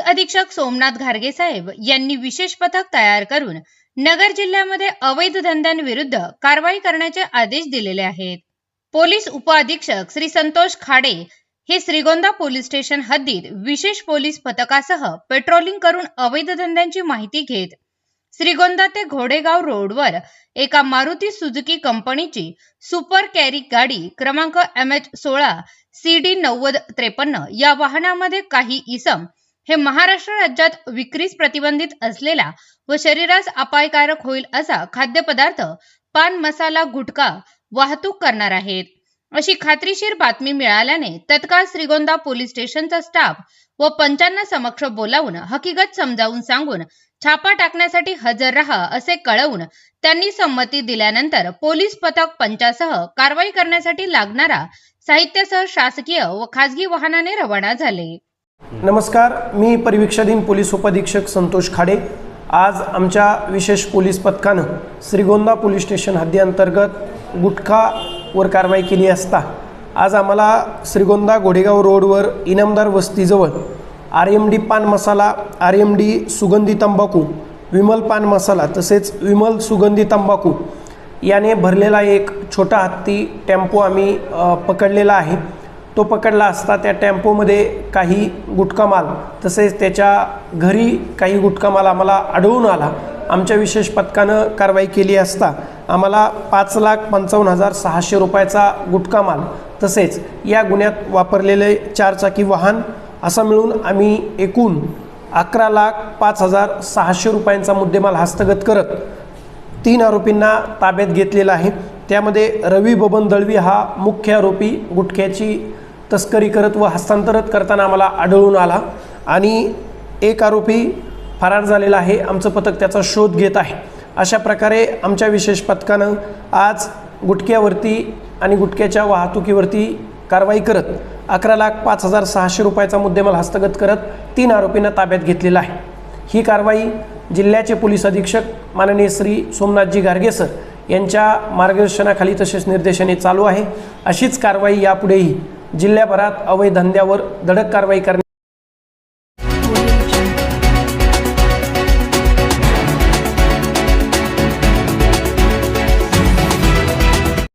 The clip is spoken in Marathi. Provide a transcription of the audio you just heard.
अधीक्षक सोमनाथ घारगे साहेब यांनी विशेष पथक तयार करून नगर जिल्ह्यामध्ये अवैध धंद्यांविरुद्ध कारवाई करण्याचे आदेश दिलेले आहेत. पोलीस उपअधीक्षक श्री संतोष खाडे हे श्रीगोंदा पोलीस स्टेशन हद्दीत विशेष पोलीस पथकासह पेट्रोलिंग करून अवैध धंद्यांची माहिती घेत श्रीगोंदा ते घोडेगाव रोडवर एका मारुती सुझुकी कंपनीची सुपर कॅरी गाडी क्रमांक एम एच सोळा सी डी नव्वद त्रेपन्न या वाहनामध्ये काही इसम हे महाराष्ट्र राज्यात विक्रीस प्रतिबंधित असलेला व शरीरास अपायकारक होईल असा खाद्यपदार्थ पान मसाला गुटखा वाहतूक करणार आहेत. अशी खात्रीशीर बातमी मिळाल्याने तत्काळ श्रीगोंदा पोलीस स्टेशनचा स्टाफ व पंचांना समक्ष बोलावून हकीकत समजावून सांगून छापा टाकण्यासाठी हजर रहा असे कळवून त्यांनी संमती दिल्यानंतर पोलीस पथक पंचासह कारवाई करण्यासाठी लागणारा साहित्यासह शासकीय व खासगी वाहनाने रवाना झाले. नमस्कार मी परिवीक्षाधीन पोलीस उपअधीक्षक संतोष खाडे. आज आमच्या विशेष पोलीस पथकानं श्रीगोंदा पोलीस स्टेशन हद्दीअंतर्गत गुटखावर कारवाई केली असता आज आम्हाला श्रीगोंदा घोडेगाव रोडवर Inamdar वस्तीजवळ R M D pan masala R M D सुगंधी तंबाखू विमल पान मसाला तसेच विमल सुगंधी तंबाखू याने भरलेला एक छोटा हत्ती टेम्पो आम्ही पकडलेला आहे. तो पकडला असता त्या टेम्पोमध्ये काही गुटखा माल. तसेच त्याच्या घरी काही गुटखा माल आम्हाला आढळून आला. आमच्या विशेष पथकानं कारवाई केली असता आम्हाला पाच लाख पंचावन्न हजार सहाशे रुपयाचा गुटखा माल तसेच या गुन्ह्यात वापरलेले चारचाकी वाहन असं मिळून आम्ही एकूण अकरा लाख पाच हजार सहाशे रुपयांचा मुद्देमाल हस्तगत करत तीन आरोपींना ताब्यात घेतलेला आहे. त्यामध्ये रवी बबन दळवी हा मुख्य आरोपी गुटख्याची तस्करी करत व हस्तांतरित करताना आम्हाला आढळून आला. आणि एक आरोपी फरार झालेला आहे. आमचं पथक त्याचा शोध घेत आहे. अशा प्रकारे आमच्या विशेष पथकानं आज गुटख्यावरती आणि गुटख्याच्या वाहतुकीवरती कारवाई करत अकरा लाख पाच हजार सहाशे रुपयाचा मुद्देमाल हस्तगत करत तीन आरोपींना ताब्यात घेतलेला आहे. ही कारवाई जिल्ह्याचे पोलीस अधीक्षक माननीय श्री सोमनाथजी गार्गे सर यांच्या मार्गदर्शनाखाली तसेच निर्देशाने चालू आहे. अशीच कारवाई यापुढेही जिल्ह्याभरात अवैध धंद्यावर धडक कारवाई करण्यात